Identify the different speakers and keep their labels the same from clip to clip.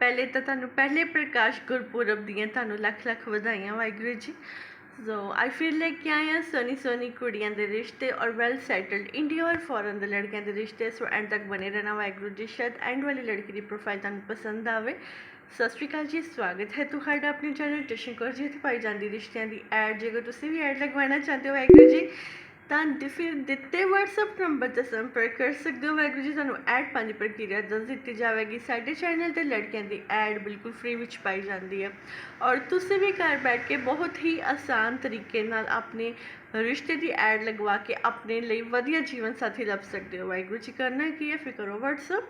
Speaker 1: ਪਹਿਲੇ ਤਾਂ ਤੁਹਾਨੂੰ ਪਹਿਲੇ ਪ੍ਰਕਾਸ਼ ਗੁਰਪੁਰਬ ਦੀਆਂ ਤੁਹਾਨੂੰ ਲੱਖ ਲੱਖ ਵਧਾਈਆਂ, ਵਾਹਿਗੁਰੂ ਜੀ। ਸੋ ਆਈ ਫੀਲ ਲਾਈਕ ਕਿ ਆਏ ਆ ਸੋਨੀ ਸੋਨੀ ਕੁੜੀਆਂ ਦੇ ਰਿਸ਼ਤੇ ਔਰ ਵੈਲ ਸੈਟਲਡ ਇੰਡੀਆ ਔਰ ਫੋਰਨ ਦੇ ਲੜਕਿਆਂ ਦੇ ਰਿਸ਼ਤੇ ਸੋ ਐਂਡ ਤੱਕ ਬਣੇ ਰਹਿਣਾ, ਵਾਹਿਗੁਰੂ ਜੀ। ਸ਼ਾਇਦ ਐਂਡ ਵਾਲੀ ਲੜਕੀ ਦੀ ਪ੍ਰੋਫਾਈਲ ਤੁਹਾਨੂੰ ਪਸੰਦ ਆਵੇ। ਸਤਿ ਸ਼੍ਰੀ ਅਕਾਲ ਜੀ, ਸਵਾਗਤ ਹੈ ਤੁਹਾਡਾ ਆਪਣੇ ਚੈਨਲ ਟਿਸ਼ਨ ਕੌਰ ਜੀ ਤੇ ਪਾਈ ਜਾਂਦੀ ਰਿਸ਼ਤਿਆਂ ਦੀ ਐਡ ਜੇਕਰ ਤੁਸੀਂ ਵੀ ਐਡ ਲਗਵਾਉਣਾ ਚਾਹੁੰਦੇ ਹੋ, ਵਾਹਿਗੁਰੂ ਜੀ ਤਾਂ ਫਿਰ ਦਿੱਤੇ WhatsApp ਨੰਬਰ ਤੇ ਸੰਪਰਕ ਕਰ ਸਕਦੇ ਹੋ। ਵਾਹਿਗੁਰੂ ਜੀ ਤੁਹਾਨੂੰ ਐਡ ਪਾਉਣ ਦੀ ਪ੍ਰਕਿਰਿਆ ਦੱਸ ਦਿੱਤੀ ਜਾਵੇਗੀ। ਸਾਡੇ ਚੈਨਲ ਤੇ ਲੜਕਿਆਂ ਦੀ ਐਡ ਬਿਲਕੁਲ ਫ੍ਰੀ ਵਿੱਚ ਪਾਈ ਜਾਂਦੀ ਹੈ। ਔਰ ਤੁਸੀਂ ਵੀ ਘਰ ਬੈਠ ਕੇ ਬਹੁਤ ਹੀ ਆਸਾਨ ਤਰੀਕੇ ਨਾਲ ਆਪਣੇ ਰਿਸ਼ਤੇ ਦੀ ਐਡ ਲਗਵਾ ਕੇ ਆਪਣੇ ਲਈ ਵਧੀਆ ਜੀਵਨ ਸਾਥੀ ਲੱਭ ਸਕਦੇ ਹੋ। ਵਾਹਿਗੁਰੂ ਜੀ ਕਰਨਾ ਕੀ ਹੈ ਫਿਰ ਕਰੋ WhatsApp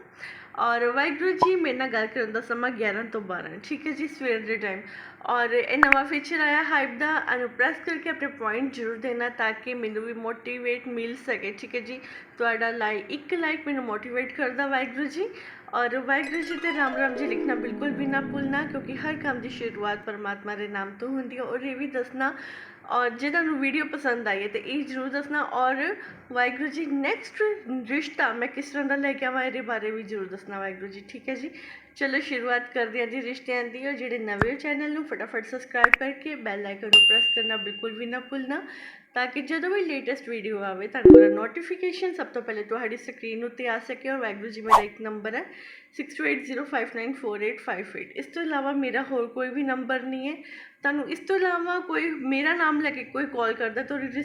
Speaker 1: ਔਰ ਵਾਹਿਗੁਰੂ ਜੀ, ਮੇਰੇ ਨਾਲ ਗੱਲ ਕਰਨ ਦਾ ਸਮਾਂ 11 ਤੋਂ 12 ਠੀਕ ਹੈ ਜੀ, ਸਵੇਰ ਦੇ ਟਾਈਮ ਔਰ ਇਹ ਨਵਾਂ ਫੀਚਰ ਆਇਆ ਹਾਈਪ ਦਾ। ਅਨੁਪ੍ਰੈਸ ਕਰਕੇ ਆਪਣੇ ਪੁਆਇੰਟ ਜ਼ਰੂਰ ਦੇਣਾ ਤਾਂ ਕਿ ਮੈਨੂੰ ਵੀ ਮੋਟੀਵੇਟ ਮਿਲ ਸਕੇ। ਠੀਕ ਹੈ ਜੀ, ਤੁਹਾਡਾ ਲਾਈਕ ਇੱਕ ਲਾਈਕ ਮੈਨੂੰ ਮੋਟੀਵੇਟ ਕਰਦਾ ਵਾਹਿਗੁਰੂ ਜੀ। ਔਰ ਵਾਹਿਗੁਰੂ ਜੀ ਤੇ ਰਾਮ ਰਾਮ ਜੀ ਲਿਖਣਾ ਬਿਲਕੁਲ ਵੀ ਨਾ ਭੁੱਲਣਾ, ਕਿਉਂਕਿ ਹਰ ਕੰਮ ਦੀ ਸ਼ੁਰੂਆਤ ਪਰਮਾਤਮਾ ਦੇ ਨਾਮ ਤੋਂ ਹੁੰਦੀ ਹੈ ਔਰ ਇਹ ਵੀ ਦੱਸਣਾ ਔਰ ਜੇ ਤੁਹਾਨੂੰ ਵੀਡੀਓ ਪਸੰਦ ਆਈ ਹੈ ਤੇ ਇਹ ਜ਼ਰੂਰ ਦੱਸਣਾ ਔਰ ਵਾਹਿਗੁਰੂ ਜੀ ਨੈਕਸਟ ਰਿਸ਼ਤਾ ਮੈਂ ਕਿਸ ਤਰ੍ਹਾਂ ਦਾ ਲੈ ਕੇ ਆਵਾਂ ਇਹਦੇ ਬਾਰੇ ਵੀ ਜ਼ਰੂਰ ਦੱਸਣਾ ਵਾਹਿਗੁਰੂ ਜੀ, ਠੀਕ ਹੈ ਜੀ? ਚਲੋ ਸ਼ੁਰੂਆਤ ਕਰਦੇ ਹਾਂ ਜੀ ਰਿਸ਼ਤਿਆਂ ਦੀ। ਔਰ ਜਿਹੜੇ ਨਵੇਂ ਚੈਨਲ ਨੂੰ ਫਟਾਫਟ ਸਬਸਕ੍ਰਾਈਬ ਕਰਕੇ ਬੈਲ ਆਈਕਨ ਨੂੰ ਪ੍ਰੈਸ ਕਰਨਾ ਬਿਲਕੁਲ ਵੀ ਨਾ ਭੁੱਲਣਾ ਤਾਂ ਕਿ ਜਦੋਂ ਵੀ ਲੇਟੈਸਟ ਵੀਡੀਓ ਆਵੇ ਤੁਹਾਨੂੰ ਉਹਦਾ ਨੋਟੀਫਿਕੇਸ਼ਨ ਸਭ ਤੋਂ ਪਹਿਲੇ ਤੁਹਾਡੀ ਸਕਰੀਨ ਉੱਤੇ ਆ ਸਕੇ। ਔਰ ਵਾਹਿਗੁਰੂ ਜੀ ਮੇਰਾ ਇੱਕ ਨੰਬਰ ਹੈ 6280594858 ਇਸ ਤੋਂ ਇਲਾਵਾ ਮੇਰਾ ਹੋਰ ਕੋਈ ਵੀ ਨੰਬਰ ਨਹੀਂ ਹੈ। ਤੁਹਾਨੂੰ ਇਸ ਤੋਂ ਇਲਾਵਾ ਕੋਈ ਮੇਰਾ ਨਾਮ ਲੈ ਕੇ ਕੋਈ ਕਾਲ ਕਰਦਾ ਤਾਂ ਉਹਦੀ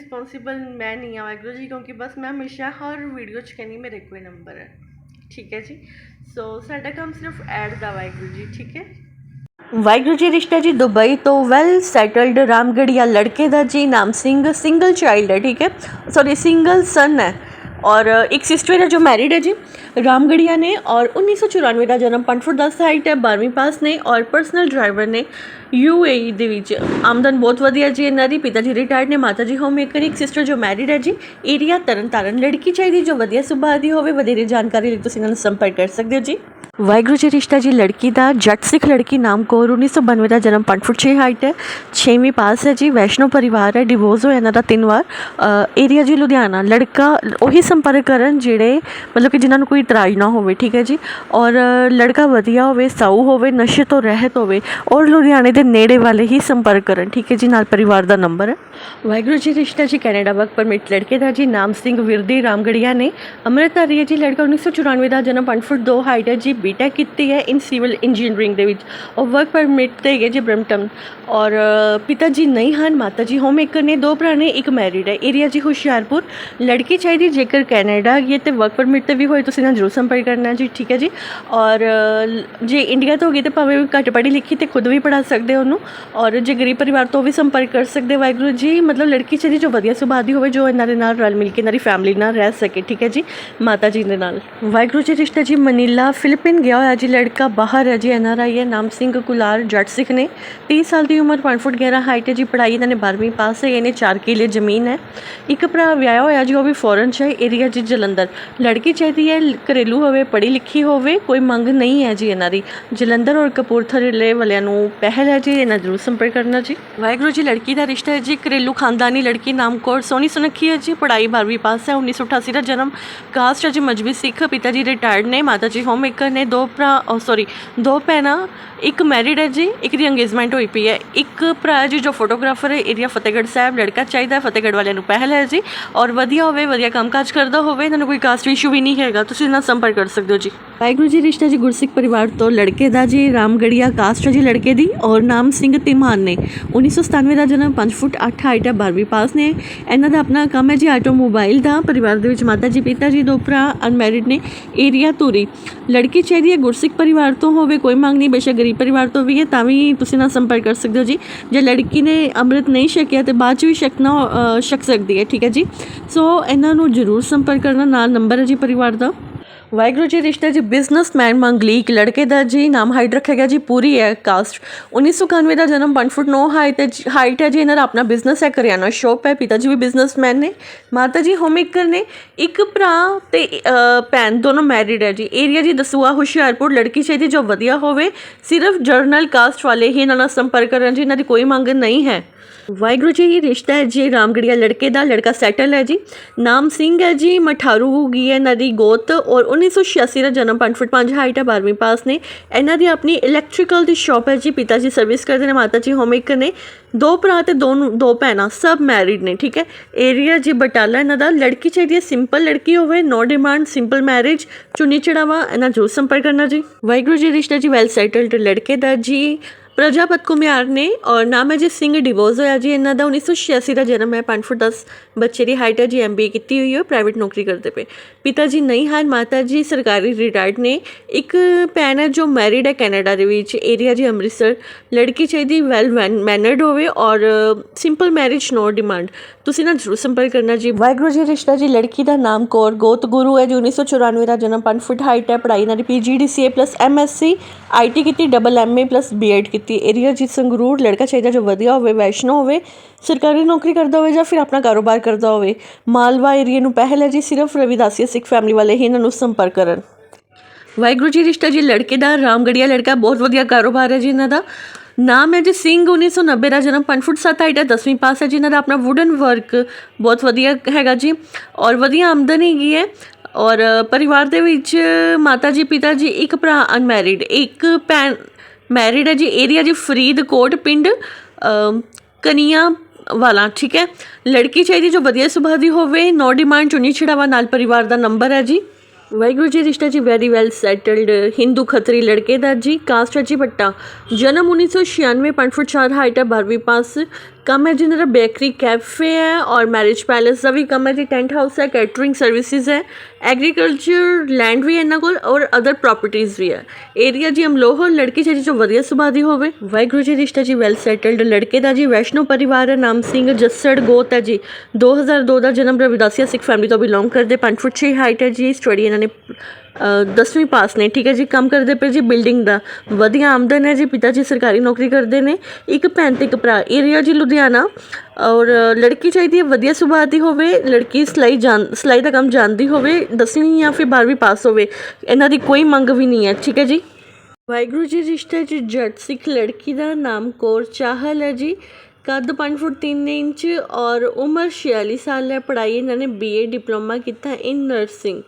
Speaker 1: ਮੈਂ ਨਹੀਂ ਆ ਵਾਹਿਗੁਰੂ ਜੀ ਕਿਉਂਕਿ ਬਸ ਮੈਂ ਹਮੇਸ਼ਾ ਹਰ ਵੀਡੀਓ 'ਚ ਕਹਿੰਦੀ ਮੇਰੇ ਕੋਈ ਨੰਬਰ ਹੈ। ਠੀਕ ਹੈ ਜੀ। ਸੋ ਸਾਡਾ ਕੰਮ ਸਿਰਫ ਐਡ ਦਾ ਵਾਹਿਗੁਰੂ ਜੀ, ਠੀਕ ਹੈ। ਵਾਹਿਗੁਰੂ ਜੀ ਰਿਸ਼ਤਾ ਜੀ ਦੁਬਈ ਤੋਂ ਵੈਲ ਸੈਟਲਡ ਰਾਮਗੜੀਆ ਲੜਕੇ ਦਾ ਜੀ ਨਾਮ ਸਿੰਘ ਸਿੰਗਲ ਚਾਈਲਡ ਹੈ, ਠੀਕ ਹੈ। ਸੌਰੀ ਸਿੰਗਲ ਸਨ ਹੈ। ਔਰ ਇੱਕ ਸਿਸਟਰ ਹੈ ਜੋ ਮੈਰਿਡ ਹੈ ਜੀ, ਰਾਮਗੜੀਆ ਨੇ ਔਰ 1994 ਦਾ ਜਨਮ ਪੰਡਫੁਰ ਦਾ ਸਾਈਟ ਹੈ 12ਵੀਂ ਪਾਸ ਨੇ ਔਰ ਪਰਸਨਲ ਡਰਾਈਵਰ ਨੇ ਯੂਏਈ ਦੇ ਵਿੱਚ। ਆਮਦਨ ਬਹੁਤ ਵਧੀਆ ਜੀ ਇਹਨਾਂ ਦੀ, ਪਿਤਾ ਜੀ ਰਿਟਾਇਰਡ ਨੇ, ਮਾਤਾ ਜੀ ਹੋਮ ਮੇਕਰ ਇੱਕ ਸਿਸਟਰ ਜੋ ਮੈਰਿਡ ਹੈ ਜੀ, ਏਰੀਆ ਤਰਨ ਤਾਰਨ ਲੜਕੀ ਚਾਹੀਦੀ ਜੋ ਵਧੀਆ ਸੁਭਾਅ ਦੀ ਹੋਵੇ, ਵਧੇਰੇ ਜਾਣਕਾਰੀ ਲਈ ਤੁਸੀਂ ਇਹਨਾਂ ਨੂੰ ਸੰਪਰਕ ਕਰ ਸਕਦੇ ਹੋ ਜੀ। ਵਾਹਿਗੁਰੂ ਜੀ ਰਿਸ਼ਤਾ ਜੀ, ਲੜਕੀ ਦਾ ਜੱਟ ਸਿੱਖ ਲੜਕੀ ਨਾਮ ਕੌਰ 1992 ਦਾ ਜਨਮ 5 ਫੁੱਟ 6 ਹਾਈਟ ਹੈ 6ਵੀਂ ਪਾਸ ਹੈ ਜੀ, ਵੈਸ਼ਨੋ ਪਰਿਵਾਰ ਹੈ ਡਿਵੋਰਸ ਹੋਇਆ ਇਹਨਾਂ ਦਾ ਤਿੰਨ ਵਾਰ। ਏਰੀਆ ਜੀ ਲੁਧਿਆਣਾ, ਲੜਕਾ ਉਹੀ ਸੰਪਰਕ ਕਰਨ ਜਿਹੜੇ ਮਤਲਬ ਕਿ ਜਿਨ੍ਹਾਂ ਨੂੰ ਕੋਈ ਇਤਰਾਜ਼ ਨਾ ਹੋਵੇ, ਠੀਕ ਹੈ ਜੀ। ਔਰ ਲੜਕਾ ਵਧੀਆ ਹੋਵੇ, ਸਾਊ ਹੋਵੇ, ਨਸ਼ੇ ਤੋਂ ਰਹਿਤ ਹੋਵੇ, ਔਰ ਲੁਧਿਆਣੇ ਦੇ ਨੇੜੇ ਵਾਲੇ ਹੀ ਸੰਪਰਕ ਕਰਨ, ਠੀਕ ਹੈ ਜੀ, ਨਾਲ ਪਰਿਵਾਰ ਦਾ ਨੰਬਰ ਹੈ। ਵਾਹਿਗੁਰੂ ਜੀ ਰਿਸ਼ਤਾ ਜੀ, ਕੈਨੇਡਾ ਵਰਕ ਪਰਮਿਟ ਲੜਕੇ ਦਾ ਜੀ, ਨਾਮ ਸਿੰਘ ਵਿਰਦੀ ਰਾਮਗੜੀਆ ਨੇ। ਅੰਮ੍ਰਿਤਧਾਰੀ ਹੈ ਜੀ, ਲੜਕਾ 1994 ਦਾ ਜਨਮ 5 ਫੁੱਟ 2 ਹਾਈਟ ਹੈ ਜੀ ਬੀਟੈਕ ਕੀਤੀ ਹੈ ਇਨ ਸਿਵਲ ਇੰਜੀਨੀਅਰਿੰਗ ਦੇ ਵਿੱਚ। ਔਰ ਵਰਕ ਪਰਮਿਟ ਤੇ ਹੈਗੇ ਜੀ ਬ੍ਰਮਟਨ ਔਰ ਪਿਤਾ ਜੀ ਨਹੀਂ ਹਨ ਮਾਤਾ ਜੀ ਹੋਮ ਮੇਕਰ ਨੇ, ਦੋ ਭਰਾ ਨੇ, ਇੱਕ ਮੈਰਿਡ ਹੈ। ਏਰੀਆ ਜੀ ਹੁਸ਼ਿਆਰਪੁਰ। ਲੜਕੀ ਚਾਹੀਦੀ, ਜੇਕਰ ਕੈਨੇਡਾ ਇਹ ਤੇ ਵਰਕ ਪਰਮਿਟ ਤੇ ਵੀ ਹੋਏ, ਤੁਸੀਂ ਨਾਲ ਜ਼ਰੂਰ ਸੰਪਰਕ ਕਰਨਾ ਜੀ, ਠੀਕ ਹੈ ਜੀ? ਔਰ ਜੇ ਇੰਡੀਆ ਤੋਂ ਹੋਗੀ ਤੇ ਭਾਵੇਂ ਵੀ ਘੱਟ ਪੜ੍ਹੀ ਲਿਖੀ ਤੇ ਖੁਦ ਵੀ ਪੜ੍ਹਾ ਸਕਦੇ ਹੋ ਉਹਨੂੰ। ਔਰ, ਜੇ ਗਰੀਬ ਪਰਿਵਾਰ ਤੋਂ ਵੀ ਸੰਪਰਕ ਕਰ ਸਕਦੇ, ਵਾਹਿਗੁਰੂ ਜੀ, ਮਤਲਬ ਲੜਕੀ ਚਾਹੀਦੀ ਜੋ ਵਧੀਆ ਸੁਭਾਅ ਦੀ ਹੋਵੇ, ਜੋ ਇਹਨਾਂ ਦੇ ਨਾਲ ਰਲ ਮਿਲ ਕੇ, ਇਹਨਾਂ ਦੀ ਫੈਮਿਲੀ ਨਾਲ ਰਹਿ ਸਕੇ, ਠੀਕ ਹੈ ਜੀ? ਮਾਤਾ ਜੀ ਦੇ ਨਾਲ। ਵਾਹਿਗੁਰੂ ਜੀ ਰਿਸ਼ਤਾ ਜੀ, ਮਨੀਲਾ, ਫਿਲੀਪੀਨ ਗਿਆ ਹੋਇਆ ਜੀ, ਲੜਕਾ ਬਾਹਰ ਹੈ ਜੀ, ਐਨ ਆਰ ਆਈ ਹੈ, ਨਾਮ ਸਿੰਘ ਕੁਲਾਰ ਜੱਟ ਸਿੱਖ ਨੇ। 30 ਸਾਲ ਦੀ ਉਮਰ 5 ਫੁੱਟ 11 ਹਾਈਟ ਹੈ ਜੀ, ਪੜ੍ਹਾਈ ਇਹਨਾਂ ਨੇ 12ਵੀਂ ਪਾਸ ਹੈ, ਇਹਨੇ 4 ਕਿਲੇ ਜ਼ਮੀਨ ਹੈ। ਇੱਕ ਭਰਾ ਵਿਆਹ ਹੋਇਆ ਜੀ, ਉਹ ਵੀ ਫੋਰਨ ਚ ਹੈ ਏਰੀਆ ਜੀ ਜਲੰਧਰ। ਲੜਕੀ ਚਾਹੀਦੀ ਹੈ, ਘਰੇਲੂ ਹੋਵੇ, ਪੜ੍ਹੀ ਲਿਖੀ ਹੋਵੇ, ਕੋਈ ਮੰਗ ਨਹੀਂ ਹੈ ਜੀ ਇਹਨਾਂ ਦੀ। ਜਲੰਧਰ ਔਰ ਕਪੂਰਥਲੇ ਵਾਲਿਆਂ ਨੂੰ ਪਹਿਲ ਹੈ ਜੀ, ਇਹਨਾਂ ਜ਼ਰੂਰ ਸੰਪਰਕ ਕਰਨਾ ਜੀ। ਵਾਹਿਗੁਰੂ ਜੀ, ਲੜਕੀ ਦਾ ਰਿਸ਼ਤਾ ਹੈ ਜੀ, ਘਰੇਲੂ ਖਾਨਦਾਨੀ ਲੜਕੀ ਨਾਮ ਕੌਰ ਸੋਨੀ ਸੁਨੱਖੀ ਹੈ ਜੀ, ਪੜ੍ਹਾਈ 12ਵੀਂ ਪਾਸ ਹੈ 1988 ਦਾ ਜਨਮ ਕਾਸਟ ਹੈ ਜੀ, ਮਜਬੀ ਸਿੱਖ ਪਿਤਾ ਜੀ ਰਿਟਾਇਰਡ ਨੇ, ਮਾਤਾ ਜੀ ਹੋਮ ਮੇਕਰ ਨੇ ਦੋ ਭਰਾ oh, ਸੌਰੀ ਦੋ ਭੈਣਾਂ, ਇੱਕ ਮੈਰਿਡ ਹੈ ਜੀ, ਇੱਕ ਦੀ ਅੰਗੇਜਮੈਂਟ ਹੋਈ ਪਈ ਹੈ। ਇੱਕ ਭਰਾ ਹੈ ਜੀ ਜੋ ਫੋਟੋਗ੍ਰਾਫਰ ਹੈ ਏਰੀਆ ਫਤਿਹਗੜ੍ਹ ਸਾਹਿਬ, ਲੜਕਾ ਚਾਹੀਦਾ, ਫਤਿਹਗੜ੍ਹ ਵਾਲਿਆਂ ਨੂੰ ਪਹਿਲ ਹੈ ਜੀ। ਔਰ ਵਧੀਆ ਹੋਵੇ, ਵਧੀਆ ਕੰਮਕਾਜ ਕਰਦਾ ਹੋਵੇ, ਇਹਨਾਂ ਨੂੰ ਕੋਈ ਕਾਸਟ ਇਸ਼ੂ ਵੀ ਨਹੀਂ ਹੈਗਾ। ਤੁਸੀਂ ਇਹਨਾਂ ਨਾਲ ਸੰਪਰਕ ਕਰ ਸਕਦੇ ਹੋ ਜੀ। ਵਾਹਿਗੁਰੂ ਜੀ, ਰਿਸ਼ਤਾ ਜੀ, ਗੁਰਸਿੱਖ ਪਰਿਵਾਰ ਤੋਂ ਲੜਕੇ ਦਾ ਜੀ, ਰਾਮਗੜੀਆ ਕਾਸਟ ਹੈ ਜੀ ਲੜਕੇ ਦੀ ਔਰ ਨਾਮ ਸਿੰਘ ਤਿਮਾਨ ਨੇ। 1997 ਦਾ ਜਨਮ 5 ਫੁੱਟ 8 ਹਾਈਟ ਹੈ 12ਵੀਂ ਪਾਸ ਨੇ। ਇਹਨਾਂ ਦਾ ਆਪਣਾ ਕੰਮ ਹੈ ਜੀ, ਆਟੋਮੋਬਾਈਲ ਦਾ। ਪਰਿਵਾਰ ਦੇ ਵਿੱਚ ਮਾਤਾ ਜੀ, ਪਿਤਾ ਜੀ, ਦੋ ਭਰਾ, ਅਨਮੈਰਿਡ ਨੇ, ਏਰੀਆ ਧੂਰੀ। ਲੜਕੀ ਚਾਹੀਦੀ ਹੈ ਗੁਰਸਿੱਖ ਪਰਿਵਾਰ ਤੋਂ ਹੋਵੇ, ਕੋਈ ਮੰਗ ਨਹੀਂ, ਬੇਸ਼ੱਕ ਗਰੀਬ ਪਰਿਵਾਰ ਤੋਂ ਵੀ ਹੈ, ਤਾਂ ਵੀ ਤੁਸੀਂ ਨਾਲ ਸੰਪਰਕ ਕਰ ਸਕਦੇ ਹੋ ਜੀ। ਜੇ ਲੜਕੀ ਨੇ ਅੰਮ੍ਰਿਤ ਨਹੀਂ ਛਕਿਆ, ਤੇ ਬਾਅਦ ਚ ਵੀ ਛਕਣਾ ਛਕ ਸਕਦੀ ਹੈ, ਠੀਕ ਹੈ ਜੀ। ਸੋ ਇਹਨਾਂ ਨੂੰ ਜ਼ਰੂਰ ਸੰਪਰਕ ਕਰਨਾ, ਨਾਲ ਨੰਬਰ ਹੈ ਜੀ ਪਰਿਵਾਰ ਦਾ। ਵਾਹਿਗੁਰੂ ਜੀ, ਰਿਸ਼ਤਾ ਜੀ ਬਿਜ਼ਨਸਮੈਨ ਮੰਗਲੀਕ ਲੜਕੇ ਦਾ ਜੀ ਨਾਮ ਹਾਈਟ ਰੱਖਿਆ ਗਿਆ ਜੀ, ਪੂਰੀ ਹੈ ਕਾਸਟ 1991 ਦਾ ਜਨਮ 5 ਫੁੱਟ 9 ਹਾਈਟ ਹੈ ਹਾਈਟ ਹੈ ਜੀ, ਇਹਨਾਂ ਦਾ ਆਪਣਾ ਬਿਜ਼ਨਸ ਹੈ, ਕਰਿਆਨਾ ਸ਼ੋਪ ਹੈ ਪਿਤਾ ਜੀ ਵੀ ਬਿਜ਼ਨਸਮੈਨ ਨੇ ਮਾਤਾ ਜੀ ਹੋਮੇਕਰ ਨੇ, ਇੱਕ ਭਰਾ ਤੇ ਭੈਣ ਦੋਨੋਂ ਮੈਰਿਡ ਹੈ ਜੀ। ਏਰੀਆ ਜੀ ਦਸੂਆ, ਹੁਸ਼ਿਆਰਪੁਰ, ਲੜਕੀ ਚਾਹੀਦੀ ਜੋ ਵਧੀਆ ਹੋਵੇ, ਸਿਰਫ ਜਰਨਲ ਕਾਸਟ ਵਾਲੇ ਹੀ ਇਹਨਾਂ ਨਾਲ ਸੰਪਰਕ ਕਰਨ ਜੀ, ਇਹਨਾਂ ਦੀ ਕੋਈ ਮੰਗ ਨਹੀਂ ਹੈ। ਵਾਹਿਗੁਰੂ ਜੀ ਇਹ ਰਿਸ਼ਤਾ ਹੈ ਜੀ, ਰਾਮਗੜੀਆ ਲੜਕੇ ਦਾ, ਲੜਕਾ ਸੈਟਲ ਹੈ ਜੀ। ਨਾਮ ਸਿੰਘ ਹੈ ਜੀ, ਮਠਾਰੂ ਹੋ ਗਈ ਹੈ ਇਹਨਾਂ ਦੀ ਗੋਤ ਔਰ 1986 ਦਾ ਜਨਮ 5 ਫੁੱਟ 5 ਹਾਈਟ ਹੈ 12ਵੀਂ ਪਾਸ ਨੇ। ਇਹਨਾਂ ਦੀ ਆਪਣੀ ਇਲੈਕਟ੍ਰੀਕਲ ਦੀ ਸ਼ਾਪ ਹੈ ਜੀ ਪਿਤਾ ਜੀ ਸਰਵਿਸ ਕਰਦੇ ਨੇ ਮਾਤਾ ਜੀ ਹੋਮਮੇਕਰ ਨੇ। ਦੋ ਭਰਾ ਤੇ ਦੋ ਨੂੰ- ਦੋ ਭੈਣਾਂ, ਸਭ ਮੈਰਿਡ ਨੇ, ਠੀਕ ਹੈ? ਏਰੀਆ ਜੀ ਬਟਾਲਾ, ਇਹਨਾਂ ਦਾ ਲੜਕੀ ਚਾਹੀਦੀ ਹੈ ਸਿੰਪਲ ਲੜਕੀ ਹੋਵੇ ਨੋ ਡਿਮਾਂਡ ਸਿੰਪਲ ਮੈਰਿਜ ਚੁੰਨੀ ਚੜਾਵਾ, ਇਹਨਾਂ ਜਰੂਰ ਸੰਪਰਕ ਕਰਨਾ ਜੀ। ਵਾਹਿਗੁਰੂ ਜੀ ਰਿਸ਼ਤਾ ਜੀ ਵੈਲ ਸੈਟਲਡ ਲੜਕੇ ਦਾ ਜੀ। ਪ੍ਰਜਾਪਤ ਕੁਮਾਰ ਨੇ ਔਰ ਨਾਮ ਹੈ ਜੀ ਸਿੰਘ ਡਿਵੋਰਸ ਹੋਇਆ ਜੀ ਇਹਨਾਂ ਦਾ 1986 ਦਾ ਜਨਮ ਹੈ 5 ਫੁੱਟ 10 ਬੱਚੇ ਦੀ ਹਾਈਟ ਹੈ ਜੀ ਐਮਬੀਏ ਕੀਤੀ ਹੋਈ ਹੈ ਪ੍ਰਾਈਵੇਟ ਨੌਕਰੀ ਕਰਦੇ ਪਏ ਪਿਤਾ ਜੀ ਨਹੀਂ ਹਨ ਮਾਤਾ ਜੀ ਸਰਕਾਰੀ ਰਿਟਾਇਰਡ ਨੇ ਇੱਕ ਭੈਣ ਹੈ ਜੋ ਮੈਰਿਡ ਹੈ ਕੈਨੇਡਾ ਦੇ ਵਿੱਚ ਏਰੀਆ ਜੀ ਅੰਮ੍ਰਿਤਸਰ ਲੜਕੀ ਚਾਹੀਦੀ ਵੈਲ ਮੈਨਰਡ ਹੋਵੇ ਔਰ ਸਿੰਪਲ ਮੈਰਿਜ ਨੋ ਡਿਮਾਂਡ ਤੁਸੀਂ ਨਾ ਜ਼ਰੂਰ ਸੰਪਰਕ ਕਰਨਾ ਜੀ ਵਾਹਿਗੁਰੂ ਜੀ ਰਿਸ਼ਤਾ ਜੀ ਲੜਕੀ ਦਾ ਨਾਮ ਕੌਰ ਗੋਤ ਗੁਰੂ ਹੈ ਜੀ 1994 ਦਾ ਜਨਮ 5 ਫੁੱਟ ਹਾਈਟ ਹੈ ਪੜ੍ਹਾਈ ਨਾਲ ਪੀਜੀਡੀਸੀਏ ਪਲੱਸ ਐਮਐਸਸੀ ਆਈਟੀ ਕੀਤੀ ਡਬਲ ਐਮਏ ਪਲੱਸ ਬੀਐਡ ਕੀਤੀ ਏਰੀਆ ਜੀ ਸੰਗਰੂਰ, ਲੜਕਾ ਚਾਹੀਦਾ ਜੋ ਵਧੀਆ ਹੋਵੇ, ਵੈਸ਼ਨੋ ਹੋਵੇ, ਸਰਕਾਰੀ ਨੌਕਰੀ ਕਰਦਾ ਹੋਵੇ ਜਾਂ ਫਿਰ ਆਪਣਾ ਕਾਰੋਬਾਰ ਕਰਦਾ ਹੋਵੇ। ਮਾਲਵਾ ਏਰੀਆ ਨੂੰ ਪਹਿਲ ਹੈ ਜੀ ਸਿਰਫ ਰਵਿਦਾਸੀਆ ਸਿੱਖ ਫੈਮਿਲੀ ਵਾਲੇ ਹੀ ਇਹਨਾਂ ਨੂੰ ਸੰਪਰਕ ਕਰਨ। ਵਾਹਿਗੁਰੂ ਜੀ, ਰਿਸ਼ਤਾ ਜੀ, ਲੜਕੇ ਦਾ ਰਾਮਗੜੀਆ ਲੜਕਾ, ਬਹੁਤ ਵਧੀਆ ਕਾਰੋਬਾਰ ਹੈ ਜੀ ਇਹਨਾਂ ਦਾ। ਨਾਮ ਹੈ ਜੀ ਸਿੰਘ 1990 ਦਾ ਜਨਮ 5 ਫੁੱਟ 7 ਹਾਈਟ ਹੈ 10ਵੀਂ ਪਾਸ ਹੈ ਜੀ ਇਹਨਾਂ ਦਾ, ਆਪਣਾ ਵੁਡਨ ਵਰਕ ਬਹੁਤ ਵਧੀਆ ਹੈਗਾ ਜੀ। ਔਰ ਵਧੀਆ ਆਮਦਨ ਹੈਗੀ ਹੈ। ਔਰ ਪਰਿਵਾਰ ਦੇ ਵਿੱਚ ਮਾਤਾ ਜੀ, ਪਿਤਾ ਜੀ, ਇੱਕ ਭਰਾ ਅਨਮੈਰਿਡ ਇੱਕ ਭੈਣ ਮੈਰਿਡ ਹੈ ਜੀ ਏਰੀਆ ਜੀ ਫਰੀਦਕੋਟ ਪਿੰਡ ਅਮ, ਕਨੀਆਂ ਵਾਲਾ ਠੀਕ ਹੈ। ਲੜਕੀ ਚਾਹੀਦੀ ਜੋ ਵਧੀਆ ਸੁਭਾਅ ਦੀ ਹੋਵੇ ਨੋ ਡਿਮਾਂਡ ਚੁੰਨੀ ਛੜਾਵਾ ਨਾਲ ਪਰਿਵਾਰ ਦਾ ਨੰਬਰ ਹੈ ਜੀ। ਵਾਹਿਗੁਰੂ ਜੀ ਰਿਸ਼ਤਾ ਜੀ very well settled Hindu Khatri ਲੜਕੇ ਦਾ ਜੀ ਕਾਸਟ ਹੈ ਜੀ ਭੱਟਾ ਜਨਮ 1996 5 ਫੁੱਟ 4 ਹਾਈਟ ਹੈ 12ਵੀਂ ਪਾਸ। ਕੰਮ ਹੈ ਜੀ ਇਹਨਾਂ ਦਾ ਬੇਕਰੀ ਕੈਫੇ ਹੈ ਔਰ ਮੈਰਿਜ ਪੈਲੇਸ ਦਾ ਵੀ ਕੰਮ ਹੈ ਜੀ ਟੈਂਟ ਹਾਊਸ ਹੈ ਕੈਟਰਿੰਗ ਸਰਵਿਸਿਜ਼ ਹੈ ਐਗਰੀਕਲਚਰ ਲੈਂਡ ਵੀ ਹੈ ਇਹਨਾਂ ਕੋਲ ਔਰ ਅਦਰ ਪ੍ਰਾਪਰਟੀਆਂ ਵੀ ਹੈ। ਏਰੀਆ ਜੀ ਅਮਲੋਹ, ਲੜਕੀ ਚਾਹੀਦੀ ਜੋ ਵਧੀਆ ਸੁਭਾਅ ਦੀ ਹੋਵੇ। ਵਾਹਿਗੁਰੂ ਜੀ ਰਿਸ਼ਤਾ ਜੀ ਵੈਲ ਸੈਟਲਡ ਲੜਕੇ ਦਾ ਜੀ, ਵੈਸ਼ਨੋ ਪਰਿਵਾਰ ਹੈ, ਨਾਮ ਸਿੰਘ ਜੱਸੜ ਗੋਤ ਹੈ ਜੀ। 2002 ਦਾ ਜਨਮ ਰਵਿਦਾਸੀਆ ਸਿੱਖ ਫੈਮਿਲੀ ਤੋਂ ਬਿਲੋਂਗ ਕਰਦੇ 5 ਫੁੱਟ 6 ਹਾਈਟ ਹੈ ਜੀ ਸਟੱਡੀ ਇਹਨਾਂ ਨੇ ਅ, ਦਸਵੀਂ ਪਾਸ ਨੇ। ਠੀਕ ਹੈ ਜੀ ਕੰਮ ਕਰਦੇ ਪਏ ਜੀ ਬਿਲਡਿੰਗ ਦਾ। ਵਧੀਆ ਆਮਦਨ ਹੈ ਜੀ ਪਿਤਾ ਜੀ ਸਰਕਾਰੀ ਨੌਕਰੀ ਕਰਦੇ ਨੇ। ਇੱਕ ਭੈਣ ਤੇ ਇੱਕ ਭਰਾ। ਏਰੀਆ ਜੀ ਲੁਧਿਆਣਾ। ਔਰ ਲੜਕੀ ਚਾਹੀਦੀ ਹੈ ਵਧੀਆ ਸੁਭਾਅ ਦੀ ਹੋਵੇ ਲੜਕੀ ਸਿਲਾਈ ਜਾਣ ਸਿਲਾਈ ਦਾ ਕੰਮ ਜਾਣਦੀ ਹੋਵੇ ਦਸਵੀਂ ਜਾਂ ਫਿਰ 12ਵੀਂ ਪਾਸ ਹੋਵੇ। ਇਹਨਾਂ ਦੀ ਕੋਈ ਮੰਗ ਵੀ ਨਹੀਂ ਹੈ। ਠੀਕ ਹੈ ਜੀ? ਵਾਹਿਗੁਰੂ ਜੀ ਰਿਸ਼ਤੇ ਜੀ ਜੱਟ ਸਿੱਖ ਲੜਕੀ ਦਾ ਨਾਮ ਕੌਰ ਚਾਹਲ ਹੈ ਜੀ। ਕੱਦ 5 ਫੁੱਟ 3 ਇੰਚ ਔਰ ਉਮਰ 46 ਸਾਲ ਹੈ। ਪੜ੍ਹਾਈ ਇਹਨਾਂ ਨੇ ਬੀਏ ਡਿਪਲੋਮਾ ਕੀਤਾ ਇਨ ਨਰਸਿੰਗ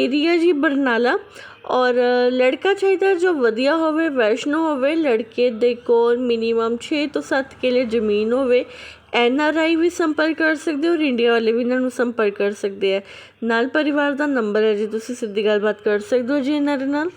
Speaker 1: ਏਰੀਆ ਜੀ ਬਰਨਾਲਾ। ਔਰ ਲੜਕਾ ਚਾਹੀਦਾ ਜੋ ਵਧੀਆ ਹੋਵੇ, ਵੈਸ਼ਨੋ ਹੋਵੇ, ਲੜਕੇ ਦੇ ਕੋਲ ਮਿਨੀਮਮ 6 ਤੋਂ 7 ਕਿਲੇ ਜ਼ਮੀਨ ਹੋਵੇ ਐਨ ਆਰ ਆਈ ਵੀ ਸੰਪਰਕ ਕਰ ਸਕਦੇ ਹੋ ਔਰ ਇੰਡੀਆ ਵਾਲੇ ਵੀ ਇਹਨਾਂ ਨੂੰ ਸੰਪਰਕ ਕਰ ਸਕਦੇ ਆ ਨਾਲ ਪਰਿਵਾਰ ਦਾ ਨੰਬਰ ਹੈ ਜੀ, ਤੁਸੀਂ ਸਿੱਧੀ ਗੱਲਬਾਤ ਕਰ ਸਕਦੇ ਹੋ ਜੀ ਇਹਨਾਂ ਦੇ ਨਾਲ।